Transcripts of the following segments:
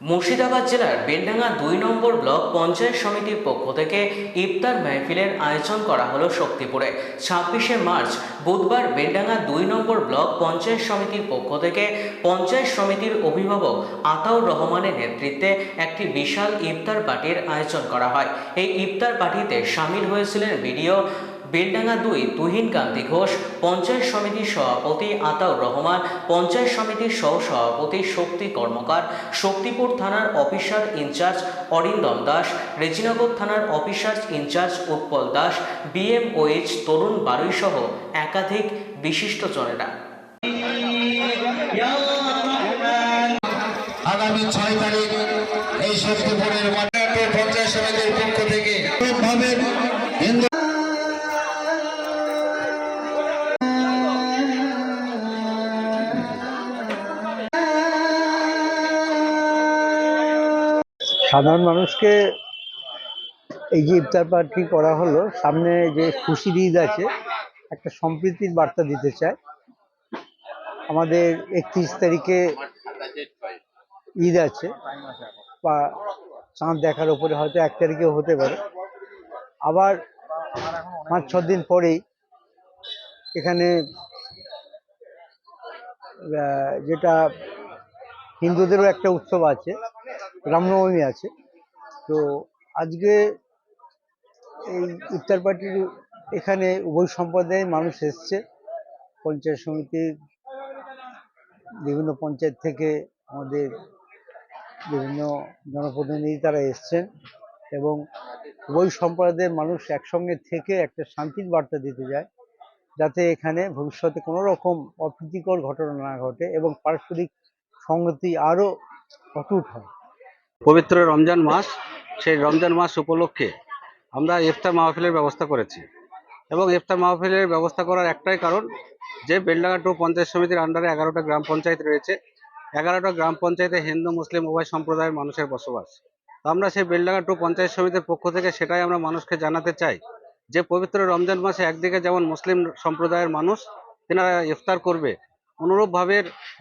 Murshidabad জেলার বেলডাঙ্গা দুই নম্বর block panchayat সমিতির পক্ষ থেকে ইফতার মাহফিলের আয়োজন করা হলো শক্তিপুরে। ছাব্বিশে মার্চ বুধবার বেলডাঙ্গা দুই নম্বর ব্লক পঞ্চায়েত সমিতির পক্ষ থেকে পঞ্চায়েত সমিতির অভিভাবক আতাউর রহমানের নেতৃত্বে একটি বিশাল ইফতার পার্টির আয়োজন করা হয়। এই ইফতার পার্টিতে সামিল হয়েছিলেন ভিডিও বেলডাঙ্গা দুই তুহিন কান্তি ঘোষ, পঞ্চায়েত সমিতির সভাপতি আতাউর রহমান, পঞ্চায়েত সমিতির সহ সভাপতি শক্তি কর্মকার, শক্তিপুর থানার অফিসার ইনচার্জ অরিন্দম দাস, রেজিনগর থানার officer in-charge Utpal Das, BMOH Tarun Barui সহ একাধিক বিশিষ্টজনেরা আগামী ছয় তারিখ এই শক্তিপুরের পঞ্চায়েত সমিতির পক্ষ থেকে সাধারণ মানুষকে এই যে ইফতার পার্টি করা হলো, সামনে যে খুশির ঈদ আছে, একটা সম্প্রীতির বার্তা দিতে চায় আমাদের একত্রিশ তারিখে ঈদ আছে, বা চাঁদ দেখার ওপরে হয়তো এক তারিখেও হতে পারে। আবার পাঁচ ছ দিন পরেই এখানে যেটা হিন্দুদেরও একটা উৎসব আছে রামনবমী আছে। তো আজকে এই ইফতার পার্টির এখানে উভয় সম্প্রদায়ের মানুষ এসছে। পঞ্চায়েত সমিতির বিভিন্ন পঞ্চায়েত থেকে আমাদের বিভিন্ন জনপ্রতিনিধি তারা এসছেন এবং উভয় সম্প্রদায়ের মানুষ একসঙ্গে থেকে একটা শান্তির বার্তা দিতে যায়, যাতে এখানে ভবিষ্যতে কোনো রকম অপ্রীতিকর ঘটনা না ঘটে এবং পারস্পরিক সংগতি আরও অটুট হয়। পবিত্র রমজান মাস, সেই রমজান মাস উপলক্ষে আমরা ইফতার মাহফিলের ব্যবস্থা করেছি। এবং ইফতার মাহফিলের ব্যবস্থা করার একটাই কারণ, যে বেলডাঙ্গা টু পঞ্চায়েত সমিতির আন্ডারে এগারোটা গ্রাম পঞ্চায়েত রয়েছে। এগারোটা গ্রাম পঞ্চায়েতে হিন্দু, মুসলিম, উভয় সম্প্রদায়ের মানুষের বসবাস। আমরা সেই বেলডাঙ্গা টু পঞ্চায়েত সমিতির পক্ষ থেকে সেটাই আমরা মানুষকে জানাতে চাই, যে পবিত্র রমজান মাসে একদিকে যেমন মুসলিম সম্প্রদায়ের মানুষ, তেনারা ইফতার করবে অনুরূপভাবে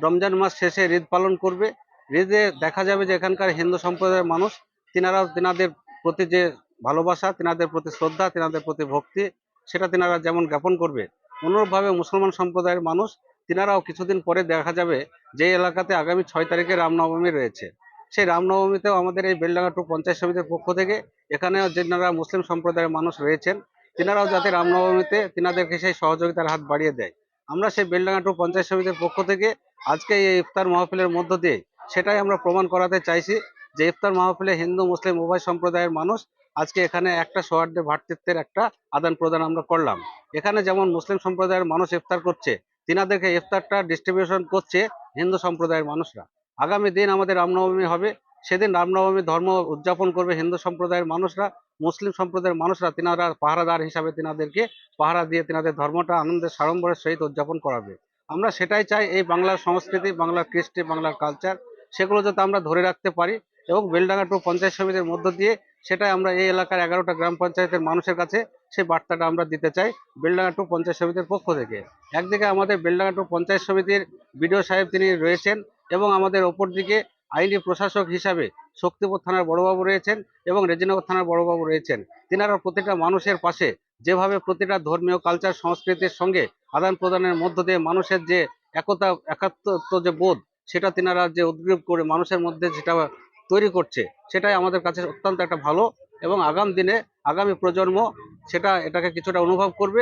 রমজান মাস শেষে ঈদ পালন করবে। ঈদে দেখা যাবে যে এখানকার হিন্দু সম্প্রদায়ের মানুষ, তিনারাও তিনাদের প্রতি যে ভালোবাসা, তিনাদের প্রতি শ্রদ্ধা, তিনাদের প্রতি ভক্তি, সেটা তিনারা যেমন জ্ঞাপন করবে, অনুরূপভাবে মুসলমান সম্প্রদায়ের মানুষ, তিনারাও কিছুদিন পরে দেখা যাবে যে এলাকাতে আগামী ছয় তারিখে রামনবমী রয়েছে। সেই রামনবমীতেও আমাদের এই বেলডাঙ্গা টু পঞ্চায়েত সমিতির পক্ষ থেকে এখানেও যেনারা মুসলিম সম্প্রদায়ের মানুষ রয়েছেন, তিনারাও যাতে রামনবমীতে তিনাদেরকে সেই সহযোগিতার হাত বাড়িয়ে দেয়। আমরা সেই বেলডাঙ্গা টু পঞ্চায়েত সমিতির পক্ষ থেকে আজকে এই ইফতার মাহফিলের মধ্য দিয়ে সেটাই আমরা প্রমাণ করাতে চাইছি যে ইফতার মাহফিলে হিন্দু, মুসলিম উভয় সম্প্রদায়ের মানুষ আজকে এখানে একটা সৌহার্দ্য ভ্রাতৃত্বের একটা আদান প্রদান আমরা করলাম। এখানে যেমন মুসলিম সম্প্রদায়ের মানুষ ইফতার করছে, তিনাদেরকে ইফতারটা ডিস্ট্রিবিউশন করছে হিন্দু সম্প্রদায়ের মানুষরা। আগামী দিন আমাদের রামনবমী হবে, সেদিন রামনবমী ধর্ম উদযাপন করবে হিন্দু সম্প্রদায়ের মানুষরা। মুসলিম সম্প্রদায়ের মানুষরা তিনারা পাহারাদার হিসাবে তিনাদেরকে পাহারা দিয়ে তিনাদের ধর্মটা, আনন্দের সাড়ম্বরের সহিত উদযাপন করাবে। আমরা সেটাই চাই এই বাংলার সংস্কৃতি, বাংলার কৃষ্টি, বাংলার কালচার সেগুলো যাতে আমরা ধরে রাখতে পারি এবং বেলডাঙ্গা টু পঞ্চায়েত সমিতির মধ্য দিয়ে সেটাই আমরা এই এলাকার এগারোটা গ্রাম পঞ্চায়েতের মানুষের কাছে সেই বার্তাটা আমরা দিতে চাই বেলডাঙ্গা টু পঞ্চায়েত সমিতির পক্ষ থেকে। একদিকে আমাদের বেলডাঙ্গা টু পঞ্চায়েত সমিতির বিডিও সাহেব তিনি রয়েছেন এবং আমাদের ওপর দিকে আইনি প্রশাসক হিসাবে শক্তিপুর থানার বড়বাবু রয়েছেন এবং রেজিনগর থানার বড়বাবু রয়েছেন। তিনারা প্রতিটা মানুষের পাশে, যেভাবে প্রতিটা ধর্মীয় কালচার সংস্কৃতির সঙ্গে আদান প্রদানের মধ্য দিয়ে মানুষের যে একতা, একাত্মত্ব যে বোধ, সেটা তিনারা যে উদ্গ্রীব করে মানুষের মধ্যে যেটা তৈরি করছে, সেটাই আমাদের কাছে অত্যন্ত একটা ভালো এবং আগাম দিনে, আগামী প্রজন্ম সেটা, এটাকে কিছুটা অনুভব করবে